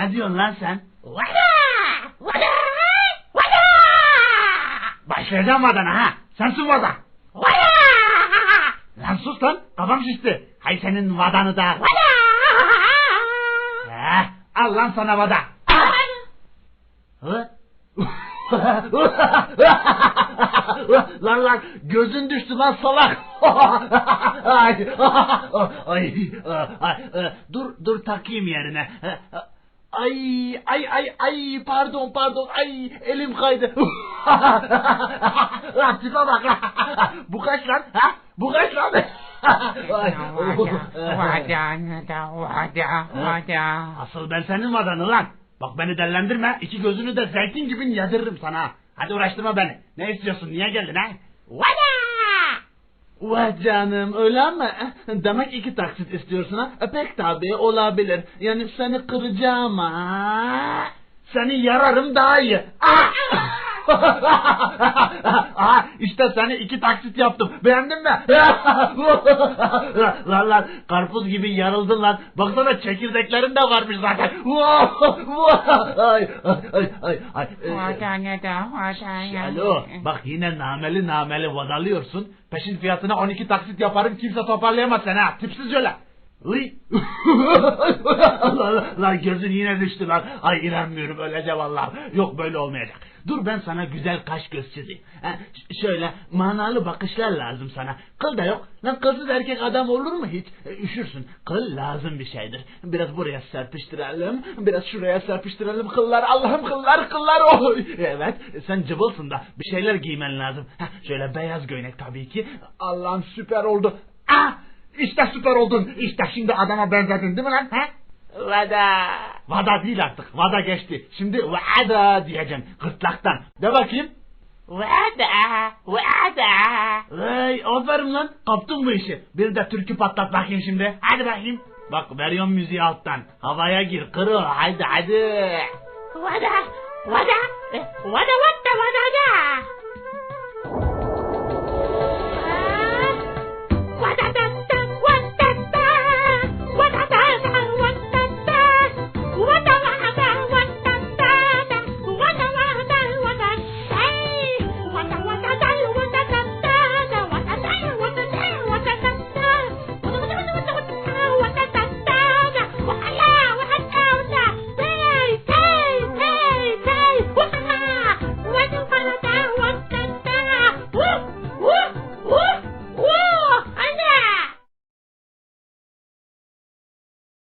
Ne diyorsun lan sen? Vada! Vada! Vada! Başlayacağım vadana ha. Sensin vada. Vada! Lan sus lan. Kafam şişti. Hay senin vadanı da. Vada! Eh, al lan sana vada. Hı? lan lan gözün düştü lan salak. ay, ay, ay, ay, dur dur takayım yerine. Ay ay ay ay pardon pardon ay elim kaydı. lan tipe bak lan. Bu kaç lan? Ha? Bu kaç lan? Asıl ben senin vadanı lan. Bak beni dellendirme. İki gözünü de zeytin gibi yadırırım sana. Hadi uğraştırma beni. Ne istiyorsun? Niye geldin ha? Vada! Vay canım öyle mi? Demek iki taksit istiyorsun ha? E, pek tabii olabilir. Yani seni kıracağım ha. Seni yararım daha iyi. Ah! Aha, işte seni iki taksit yaptım. Beğendin mi? lan lan karpuz gibi yarıldın lan. Baksana çekirdeklerin de varmış zaten. ay ay ay ay. Vada! Alo bak yine nameli nameli vadalıyorsun. Peşin fiyatına 12 taksit yaparım kimse toparlayamaz seni ha. Tipsiz öyle. Allah, lan gözün yine düştü lan. Ay inanmıyorum öleceğim vallahi. Yok böyle olmayacak. Dur ben sana güzel kaş göz çizeyim. Ha, şöyle manalı bakışlar lazım sana. Kıl da yok. Lan kılsız erkek adam olur mu hiç? E, üşürsün. Kıl lazım bir şeydir. Biraz buraya serpiştirelim. Biraz şuraya serpiştirelim kıllar. Allah'ım kıllar kıllar. Oy. Evet sen cıvılsın da bir şeyler giymen lazım. Ha, şöyle beyaz göğnek tabii ki. Allah'ım süper oldu. Ah! İşte süper oldun. İşte şimdi adama benzedin değil mi lan? Ha? Vada! Vada değil artık. Vada geçti. Şimdi vada diyeceğim. Gırtlaktan. De bakayım. Vada! Vada! Hey aferin lan. Kaptın bu işi. Bir de türkü patlat bakayım şimdi. Hadi bakayım. Bak veriyorum müziği alttan. Havaya gir. Kırıl. Hadi. Vada! Vada! Vada! Vada! Vada!